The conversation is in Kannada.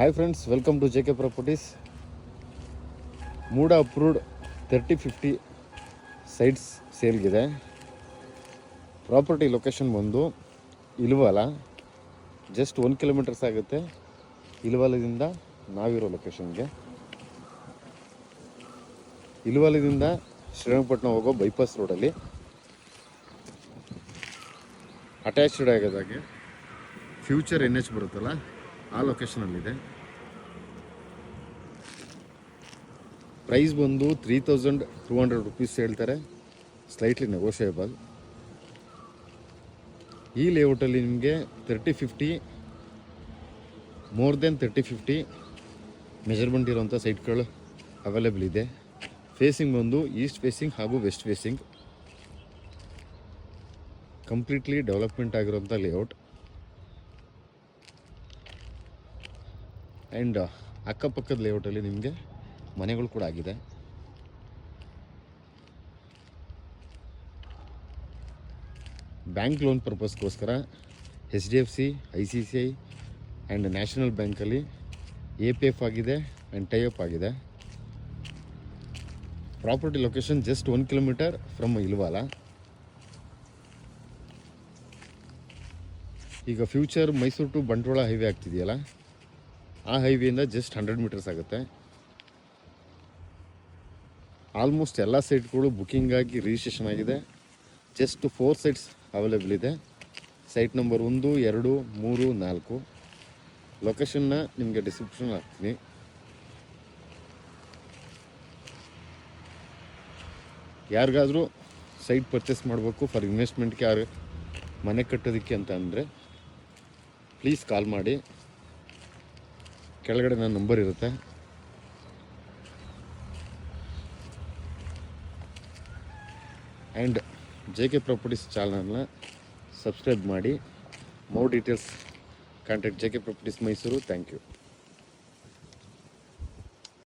Hi friends welcome to J K properties MUDA approved thirty fifty sites ಸೇಲ್ಗಿದೆ property location ಬಂದು ಇಲ್ವಾಲ. ಜಸ್ಟ್ ಒನ್ ಕಿಲೋಮೀಟರ್ಸ್ ಆಗುತ್ತೆ. ಇಲ್ವಾಲದಿಂದ ನಾವಿರೋ ಲೊಕೇಶನ್ಗೆ ಇಲ್ವಾಲದಿಂದ ಶ್ರೀರಂಗಪಟ್ಟಣ ಹೋಗೋ ಬೈಪಾಸ್ ರೋಡಲ್ಲಿ ಅಟ್ಯಾಚ್ಡ್ ಆಗೋದಾಗೆ ಫ್ಯೂಚರ್ ಎನ್ ಎಚ್ ಬರುತ್ತಲ್ಲ. ಆ ಲೊಕೇಶನಲ್ಲಿದೆ ಪ್ರೈಸ್ ಬಂದು three thousand two hundred rupees ಹೇಳ್ತಾರೆ. ಸ್ಲೈಟ್ಲಿ ನೆಗೋಷಿಯೇಬಲ್ ಈ ಲೇಔಟಲ್ಲಿ ನಿಮಗೆ thirty fifty more than thirty fifty measurement ಇರೋಂಥ ಸೈಟ್ಗಳು ಅವೈಲೇಬಲ್ ಇದೆ. ಫೇಸಿಂಗ್ ಬಂದು ಈಸ್ಟ್ ಫೇಸಿಂಗ್ ಹಾಗೂ ವೆಸ್ಟ್ ಫೇಸಿಂಗ್ ಕಂಪ್ಲೀಟ್ಲಿ ಡೆವಲಪ್ಮೆಂಟ್ ಆಗಿರೋಂಥ ಲೇಔಟ್ ಆ್ಯಂಡ್ ಅಕ್ಕಪಕ್ಕದ ಲೇಔಟಲ್ಲಿ ನಿಮಗೆ ಮನೆಗಳು ಕೂಡ ಆಗಿದೆ. Bank loan ಪರ್ಪಸ್ಗೋಸ್ಕರ H D F C I C C I and national ಬ್ಯಾಂಕಲ್ಲಿ ಎ ಪಿ ಎಫ್ ಆಗಿದೆ ಆ್ಯಂಡ್ ಟೈ ಅಪ್ ಆಗಿದೆ. Property location just one kilometre from Ilwala ಈಗ future Mysuru to Bantwal highway ಆಗ್ತಿದೆಯಲ್ಲ? ಆ ಹೈವೇಯಿಂದ ಜಸ್ಟ್ ಹಂಡ್ರೆಡ್ ಮೀಟರ್ಸ್ ಆಗುತ್ತೆ. ಆಲ್ಮೋಸ್ಟ್ ಎಲ್ಲ ಸೈಟ್ಗಳು ಬುಕ್ಕಿಂಗ್ ಆಗಿ ರಿಜಿಸ್ಟ್ರೇಷನ್ ಆಗಿದೆ. ಜಸ್ಟ್ ಫೋರ್ ಸೈಟ್ಸ್ ಅವೈಲೇಬಲ್ ಇದೆ. ಸೈಟ್ ನಂಬರ್ ಒಂದು, ಎರಡು, ಮೂರು, ನಾಲ್ಕು. ಲೊಕೇಶನ್ನ ನಿಮಗೆ ಡಿಸ್ಕ್ರಿಪ್ಷನ್ ಹಾಕ್ತೀನಿ. ಯಾರಿಗಾದರೂ ಸೈಟ್ ಪರ್ಚೇಸ್ ಮಾಡಬೇಕು ಫಾರ್ ಇನ್ವೆಸ್ಟ್ಮೆಂಟ್ಗೆ ಯಾರು ಮನೆ ಕಟ್ಟೋದಕ್ಕೆ ಅಂತ ಅಂದರೆ ಪ್ಲೀಸ್ ಕಾಲ್ ಮಾಡಿ. ಕೆಳಗಡೆ ನನ್ನ ನಂಬರ್ ಇರುತ್ತೆ. ಆ್ಯಂಡ್ ಜೆ ಕೆ ಪ್ರಾಪರ್ಟೀಸ್ ಚಾನಲ್ನ ಸಬ್ಸ್ಕ್ರೈಬ್ ಮಾಡಿ more details contact J K properties Mysuru thank you